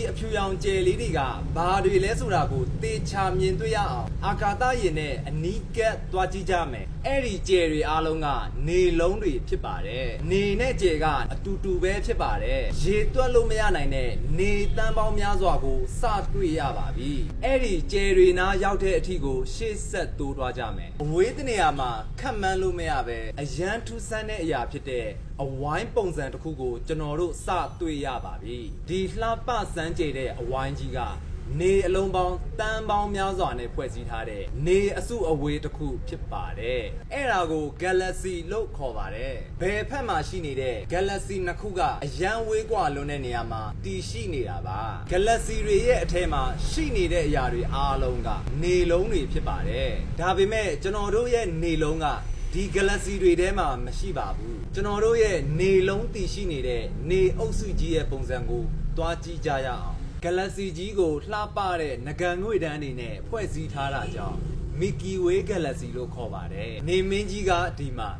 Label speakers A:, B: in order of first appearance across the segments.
A: ဒီအဖြူရောင်ကြယ်လေးတွေကဘာတွေလဲဆိုတာကိုသေချာမြင်တွေ့ရအောင်အာကာသယာဉ်နဲ့အနီးကပ်သွားကြည့်ကြမယ်အဲ့ဒီကြယ်တွေအားလုံးကနေလုံးတွေဖြစ်ပါတယ်နေနဲ့ကြယ်ကအတူတူပဲဖြစ်ပါတယ်ရေတွက်လို့မရနိုင်တဲ့နေတန်းပေါင်းများစွာကိုစတွေ့ရပါပြီအဲ့ဒီကြယ်တွေနားရောက်တဲ့အထိကို ရှေ့ဆက်တိုးသွားကြမယ်အဝေးတနေရာမှာခတ်မှန်းလို့မရပဲအရန်ထူးဆန်းတဲ့အရာဖြစ်တဲ့အဝိုင်းပုံစံတစ်ခုကိုကျွန်တော်တို့စတွေ့ရပါပြီဒီလှပစမ်းကြဲတဲ့အဝိုင်းကြီးကနေအလုံးပေါင်းတန်းပေါင်းများစွာနဲ့ဖွဲ့စည်းထားတဲ့နေအစုအဝေးတစ်ခုဖြစ်ပါတယ်အဲ့ဒါကို Galaxy လို့ခေါ်ပါတယ်ဘယ်ဖက်မှာရှိနေတဲ့ Galaxy နှစ်ခုကအရန်ဝေးกว่าလွန်းတဲ့နေရာမှာတည်ရှိနေတာပါ Galaxy တွေရဲ့အထဲမှာရှိနေတဲ့အရာတွေအားလုံးကနေလုံးတွေဖြစ်ပါတယ်ဒါပေမဲ့ကျွန်တော်တို့ရဲ့နေလုံးက ဒီ galaxy တွေထဲမှာမရှိပါဘူးကျွန်တော်တို့ရဲ့နေလုံးတည်ရှိနေတဲ့နေအုပ်စုကြီးရဲ့ပုံစံကိုတွားကြည့်ကြရအောင် galaxy ကြီးကိုလှပတဲ့ငကန်ငွေတန်းအနေနဲ့ဖွဲ့စည်းထားတာကြောင့် Milky Way galaxy လို့ခေါ်ပါတယ်နေမင်းကြီးကဒီမှာ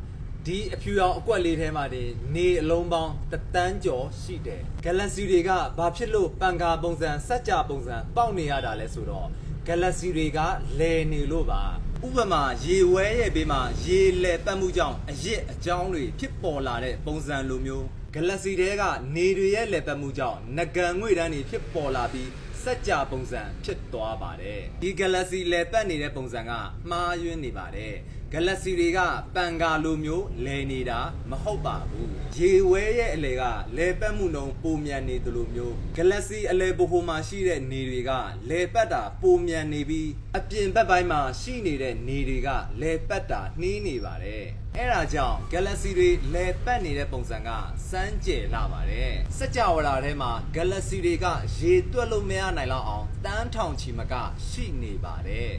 A: ဒီအဖြူရောင်အကွက်လေးထဲမှာတင်နေအလုံးပေါင်းတစ်တန်းကျော်ရှိတယ် galaxy တွေကဘာဖြစ်လို့ပန်ကာပုံစံစัจ जा ပုံစံပေါက်နေရတာလဲဆိုတော့ galaxy တွေကလဲနေလို့ပါဥပမာရေဝဲရဲ့ဘေးမှာရေလဲပတ်မှုကြောင့်အရစ်အကြောင်းတွေဖြစ်ပေါ်လာတဲ့ပုံစံလိုမျိုး galaxy တဲကနေတွေရဲ့လဲပတ်မှုကြောင့်ငကန်ငွေတန်းတွေဖြစ်ပေါ်လာပြီးစัจ जा ပုံစံဖြစ်သွားပါတယ်ဒီ galaxy လဲပတ်နေတဲ့ပုံစံကမှားယွင်းနေပါတယ် galaxy တွေကပန်ကာလိုမျိုးလဲနေတာမဟုတ်ပါဘူးရေဝဲရဲ့အလဲကလဲပတ်မှုနှုံပုံမြန်နေသလိုမျိုး galaxy အလဲဘိုဟိုမှာရှိတဲ့နေတွေကလဲပတ်တာပုံမြန်နေပြီးအပြင်ဘက်ပိုင်းမှာရှိနေတဲ့နေတွေကလဲပတ်တာနှီးနေပါတယ်အဲ့ဒါကြောင့် galaxy တွေလဲပတ်နေတဲ့ပုံစံကစမ်းကြယ်လာပါတယ်စကြဝဠာထဲမှာ galaxy တွေကရေတွက်လို့မရနိုင်လောက်အောင်တန်းထောင်ချီမကရှိနေပါတယ်